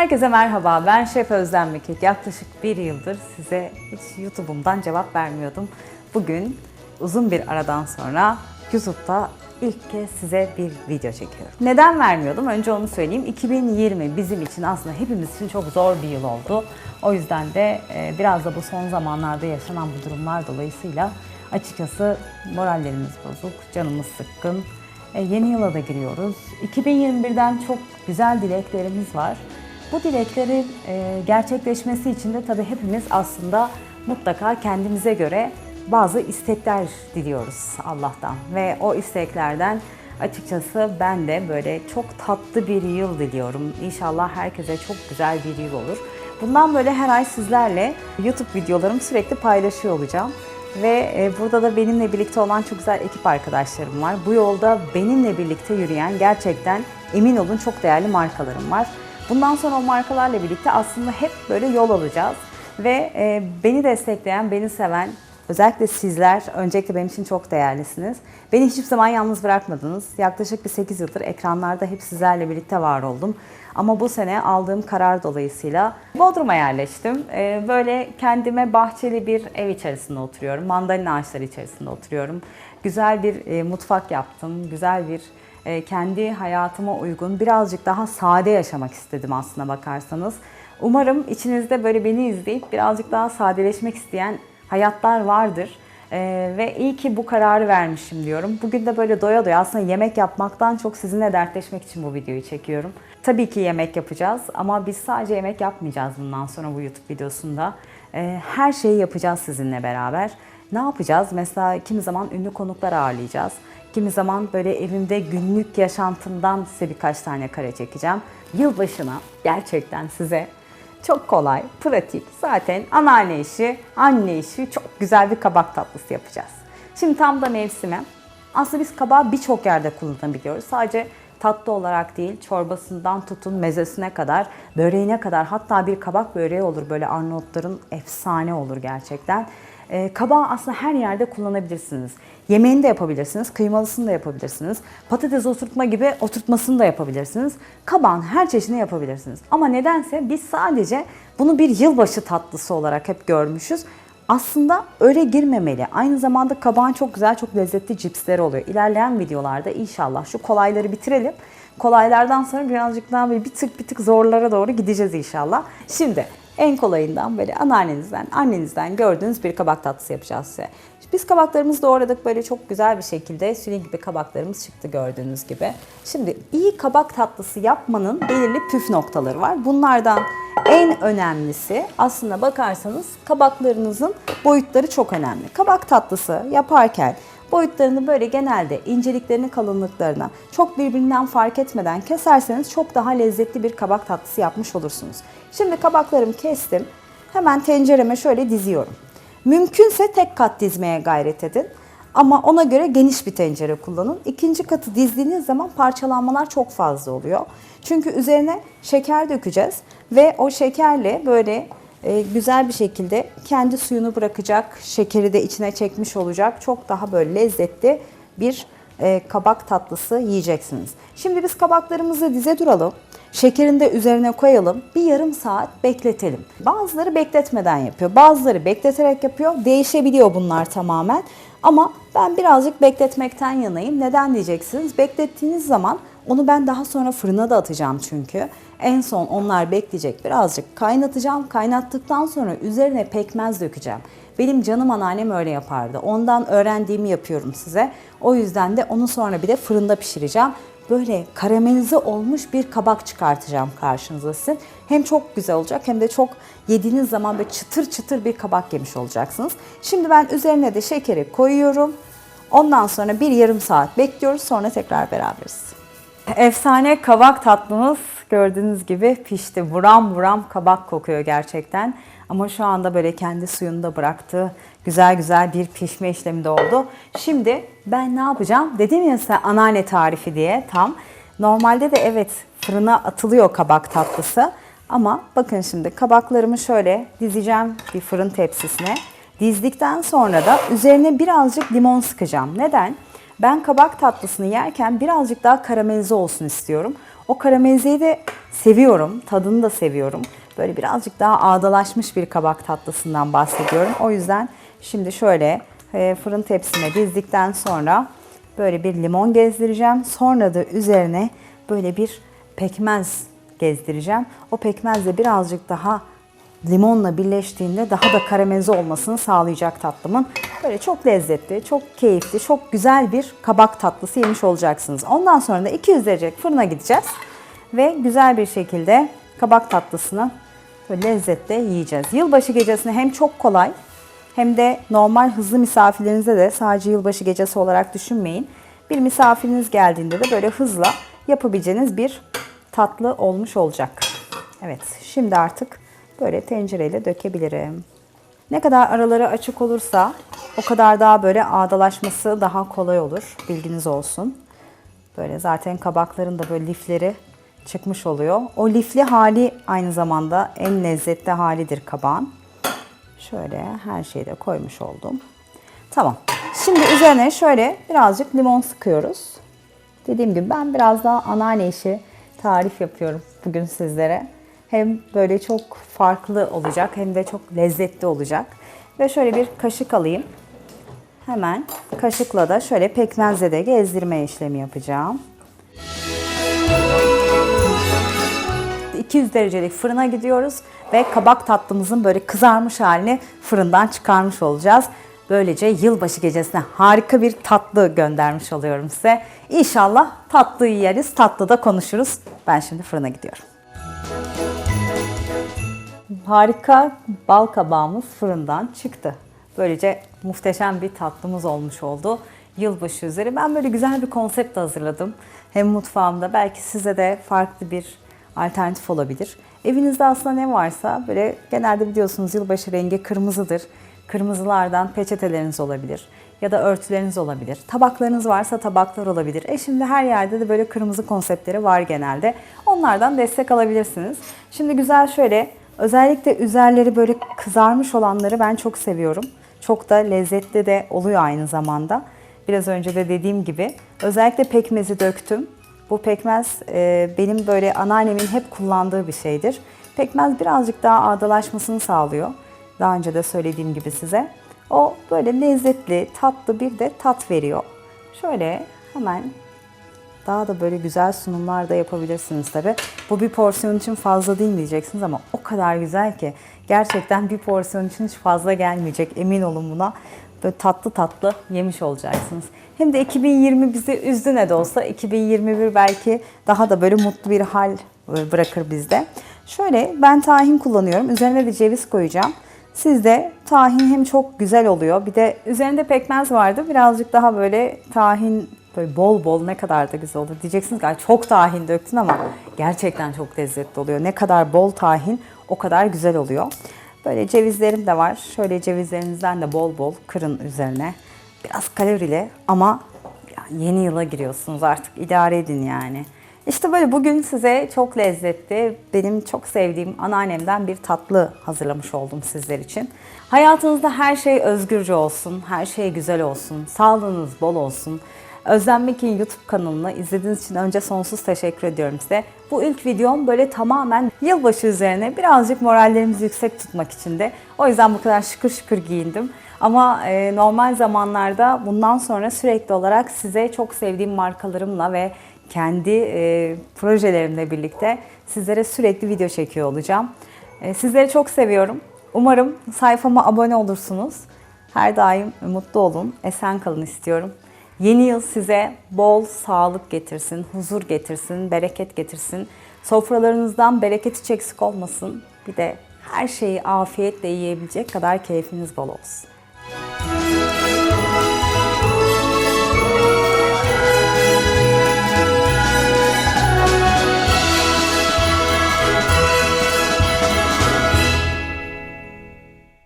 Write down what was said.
Herkese merhaba, ben Şef Özlem Mekik. Yaklaşık bir yıldır size hiç YouTube'umdan cevap vermiyordum. Bugün uzun bir aradan sonra YouTube'da ilk kez size bir video çekiyorum. Neden vermiyordum? Önce onu söyleyeyim. 2020 bizim için aslında hepimiz için çok zor bir yıl oldu. O yüzden de e, biraz da bu son zamanlarda yaşanan bu durumlar dolayısıyla açıkçası morallerimiz bozuk, canımız sıkkın. E, yeni yıla da giriyoruz. 2021'den çok güzel dileklerimiz var. Bu dileklerin e, gerçekleşmesi için de tabii hepimiz aslında mutlaka kendimize göre bazı istekler diliyoruz Allah'tan. Ve o isteklerden açıkçası ben de böyle çok tatlı bir yıl diliyorum. İnşallah herkese çok güzel bir yıl olur. Bundan böyle her ay sizlerle YouTube videolarımı sürekli paylaşıyor olacağım. Ve e, burada da benimle birlikte olan çok güzel ekip arkadaşlarım var. Bu yolda benimle birlikte yürüyen gerçekten emin olun çok değerli markalarım var. Bundan sonra o markalarla birlikte aslında hep böyle yol alacağız. Ve e, beni destekleyen, beni seven, özellikle sizler öncelikle benim için çok değerlisiniz. Beni hiçbir zaman yalnız bırakmadınız. Yaklaşık bir 8 yıldır ekranlarda hep sizlerle birlikte var oldum. Ama bu sene aldığım karar dolayısıyla Bodrum'a yerleştim. E, böyle kendime bahçeli bir ev içerisinde oturuyorum. Mandalina ağaçları içerisinde oturuyorum. Güzel bir e, mutfak yaptım. Güzel bir e, kendi hayatıma uygun birazcık daha sade yaşamak istedim aslına bakarsanız. Umarım içinizde böyle beni izleyip birazcık daha sadeleşmek isteyen hayatlar vardır. Ee, ve iyi ki bu kararı vermişim diyorum. Bugün de böyle doya doya aslında yemek yapmaktan çok sizinle dertleşmek için bu videoyu çekiyorum. Tabii ki yemek yapacağız ama biz sadece yemek yapmayacağız bundan sonra bu YouTube videosunda. Ee, her şeyi yapacağız sizinle beraber. Ne yapacağız? Mesela kimi zaman ünlü konuklar ağırlayacağız. Kimi zaman böyle evimde günlük yaşantımdan size birkaç tane kare çekeceğim. Yılbaşına gerçekten size çok kolay, pratik, zaten anneanne işi, anne işi çok güzel bir kabak tatlısı yapacağız. Şimdi tam da mevsimi. Aslında biz kabağı birçok yerde kullanabiliyoruz. Sadece tatlı olarak değil, çorbasından tutun mezesine kadar, böreğine kadar hatta bir kabak böreği olur böyle Arnavutların efsane olur gerçekten. E, kabağı aslında her yerde kullanabilirsiniz. Yemeğini de yapabilirsiniz, kıymalısını da yapabilirsiniz. Patates oturtma gibi oturtmasını da yapabilirsiniz. Kabağın her çeşidini yapabilirsiniz. Ama nedense biz sadece bunu bir yılbaşı tatlısı olarak hep görmüşüz. Aslında öyle girmemeli. Aynı zamanda kabağın çok güzel, çok lezzetli cipsleri oluyor. İlerleyen videolarda inşallah şu kolayları bitirelim. Kolaylardan sonra birazcık daha böyle bir tık bir tık zorlara doğru gideceğiz inşallah. Şimdi en kolayından böyle anneannenizden, annenizden gördüğünüz bir kabak tatlısı yapacağız size. Biz kabaklarımızı doğradık böyle çok güzel bir şekilde sülün gibi kabaklarımız çıktı gördüğünüz gibi. Şimdi iyi kabak tatlısı yapmanın belirli püf noktaları var. Bunlardan en önemlisi aslında bakarsanız kabaklarınızın boyutları çok önemli. Kabak tatlısı yaparken boyutlarını böyle genelde inceliklerini kalınlıklarına çok birbirinden fark etmeden keserseniz çok daha lezzetli bir kabak tatlısı yapmış olursunuz. Şimdi kabaklarımı kestim. Hemen tencereme şöyle diziyorum. Mümkünse tek kat dizmeye gayret edin. Ama ona göre geniş bir tencere kullanın. İkinci katı dizdiğiniz zaman parçalanmalar çok fazla oluyor. Çünkü üzerine şeker dökeceğiz ve o şekerle böyle e, güzel bir şekilde kendi suyunu bırakacak, şekeri de içine çekmiş olacak. Çok daha böyle lezzetli bir e, kabak tatlısı yiyeceksiniz. Şimdi biz kabaklarımızı dize duralım. Şekerini de üzerine koyalım. Bir yarım saat bekletelim. Bazıları bekletmeden yapıyor. Bazıları bekleterek yapıyor. Değişebiliyor bunlar tamamen. Ama ben birazcık bekletmekten yanayım. Neden diyeceksiniz? Beklettiğiniz zaman onu ben daha sonra fırına da atacağım çünkü. En son onlar bekleyecek. Birazcık kaynatacağım. Kaynattıktan sonra üzerine pekmez dökeceğim. Benim canım anneannem öyle yapardı. Ondan öğrendiğimi yapıyorum size. O yüzden de onu sonra bir de fırında pişireceğim. Böyle karamelize olmuş bir kabak çıkartacağım karşınıza sizin. Hem çok güzel olacak hem de çok yediğiniz zaman böyle çıtır çıtır bir kabak yemiş olacaksınız. Şimdi ben üzerine de şekeri koyuyorum. Ondan sonra bir yarım saat bekliyoruz. Sonra tekrar beraberiz. Efsane kabak tatlımız gördüğünüz gibi pişti. Buram buram kabak kokuyor gerçekten. Ama şu anda böyle kendi suyunu da bıraktı. Güzel güzel bir pişme işlemi de oldu. Şimdi ben ne yapacağım? Dedim ya size anneanne tarifi diye tam. Normalde de evet fırına atılıyor kabak tatlısı. Ama bakın şimdi kabaklarımı şöyle dizeceğim bir fırın tepsisine. Dizdikten sonra da üzerine birazcık limon sıkacağım. Neden? Ben kabak tatlısını yerken birazcık daha karamelize olsun istiyorum. O karamelzeyi de seviyorum. Tadını da seviyorum. Böyle birazcık daha ağdalaşmış bir kabak tatlısından bahsediyorum. O yüzden şimdi şöyle e, fırın tepsime dizdikten sonra böyle bir limon gezdireceğim. Sonra da üzerine böyle bir pekmez gezdireceğim. O pekmez de birazcık daha limonla birleştiğinde daha da karamelize olmasını sağlayacak tatlımın. Böyle çok lezzetli, çok keyifli, çok güzel bir kabak tatlısı yemiş olacaksınız. Ondan sonra da 200 derece fırına gideceğiz ve güzel bir şekilde kabak tatlısını böyle lezzetle yiyeceğiz. Yılbaşı gecesine hem çok kolay hem de normal hızlı misafirlerinize de sadece yılbaşı gecesi olarak düşünmeyin. Bir misafiriniz geldiğinde de böyle hızla yapabileceğiniz bir tatlı olmuş olacak. Evet, şimdi artık böyle tencereyle dökebilirim. Ne kadar araları açık olursa o kadar daha böyle ağdalaşması daha kolay olur. Bilginiz olsun. Böyle zaten kabakların da böyle lifleri çıkmış oluyor. O lifli hali aynı zamanda en lezzetli halidir kabağın. Şöyle her şeyi de koymuş oldum. Tamam. Şimdi üzerine şöyle birazcık limon sıkıyoruz. Dediğim gibi ben biraz daha anneanne işi tarif yapıyorum bugün sizlere. Hem böyle çok farklı olacak hem de çok lezzetli olacak. Ve şöyle bir kaşık alayım. Hemen kaşıkla da şöyle pekmezle de gezdirme işlemi yapacağım. 200 derecelik fırına gidiyoruz ve kabak tatlımızın böyle kızarmış halini fırından çıkarmış olacağız. Böylece yılbaşı gecesine harika bir tatlı göndermiş oluyorum size. İnşallah tatlıyı yeriz, tatlıda konuşuruz. Ben şimdi fırına gidiyorum. Harika bal kabağımız fırından çıktı. Böylece muhteşem bir tatlımız olmuş oldu. Yılbaşı üzeri ben böyle güzel bir konsept hazırladım. Hem mutfağımda belki size de farklı bir alternatif olabilir. Evinizde aslında ne varsa böyle genelde biliyorsunuz yılbaşı rengi kırmızıdır. Kırmızılardan peçeteleriniz olabilir ya da örtüleriniz olabilir. Tabaklarınız varsa tabaklar olabilir. E şimdi her yerde de böyle kırmızı konseptleri var genelde. Onlardan destek alabilirsiniz. Şimdi güzel şöyle özellikle üzerleri böyle kızarmış olanları ben çok seviyorum. Çok da lezzetli de oluyor aynı zamanda. Biraz önce de dediğim gibi özellikle pekmezi döktüm. Bu pekmez e, benim böyle anneannemin hep kullandığı bir şeydir. Pekmez birazcık daha ağdalaşmasını sağlıyor. Daha önce de söylediğim gibi size. O böyle lezzetli, tatlı bir de tat veriyor. Şöyle hemen daha da böyle güzel sunumlar da yapabilirsiniz tabi. Bu bir porsiyon için fazla değil diyeceksiniz ama o kadar güzel ki gerçekten bir porsiyon için hiç fazla gelmeyecek emin olun buna. Böyle tatlı tatlı yemiş olacaksınız. Hem de 2020 bizi üzdü ne de olsa 2021 belki daha da böyle mutlu bir hal bırakır bizde. Şöyle ben tahin kullanıyorum. Üzerine de ceviz koyacağım. Sizde tahin hem çok güzel oluyor. Bir de üzerinde pekmez vardı. Birazcık daha böyle tahin böyle bol bol ne kadar da güzel olur. Diyeceksiniz ki "Ay, çok tahin döktün ama gerçekten çok lezzetli oluyor. Ne kadar bol tahin o kadar güzel oluyor. Böyle cevizlerim de var. Şöyle cevizlerinizden de bol bol kırın üzerine. Biraz kalorili ama yeni yıla giriyorsunuz artık idare edin yani. İşte böyle bugün size çok lezzetli, benim çok sevdiğim anneannemden bir tatlı hazırlamış oldum sizler için. Hayatınızda her şey özgürce olsun, her şey güzel olsun, sağlığınız bol olsun. Özlem Mekin YouTube kanalını izlediğiniz için önce sonsuz teşekkür ediyorum size. Bu ilk videom böyle tamamen yılbaşı üzerine birazcık morallerimizi yüksek tutmak için de. O yüzden bu kadar şıkır şıkır giyindim. Ama e, normal zamanlarda bundan sonra sürekli olarak size çok sevdiğim markalarımla ve kendi e, projelerimle birlikte sizlere sürekli video çekiyor olacağım. E, sizleri çok seviyorum. Umarım sayfama abone olursunuz. Her daim mutlu olun, esen kalın istiyorum. Yeni yıl size bol sağlık getirsin, huzur getirsin, bereket getirsin. Sofralarınızdan bereket hiç eksik olmasın. Bir de her şeyi afiyetle yiyebilecek kadar keyfiniz bol olsun.